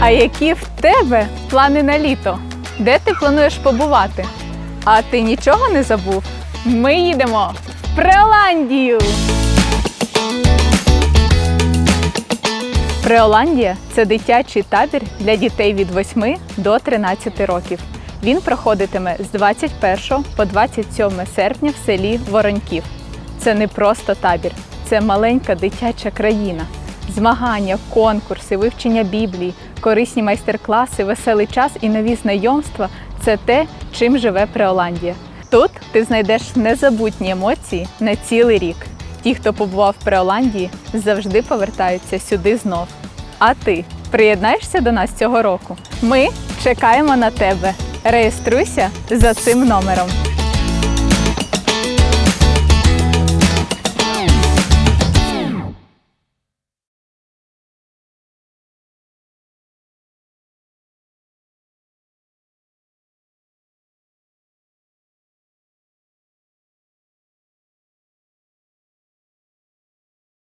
А які в тебе плани на літо? Де ти плануєш побувати? А ти нічого не забув? Ми їдемо в Преоландію! Преоландія це дитячий табір для дітей від 8 до 13 років. Він проходитиме з 21 по 27 серпня в селі Вороньків. Це не просто табір, це маленька дитяча країна. Змагання, конкурси, вивчення Біблії, корисні майстер-класи, веселий час і нові знайомства це те, чим живе Преоландія. Тут ти знайдеш незабутні емоції на цілий рік. Ті, хто побував в Преоландії, завжди повертаються сюди знов. А ти приєднаєшся до нас цього року? Ми чекаємо на тебе. Реєструйся за цим номером.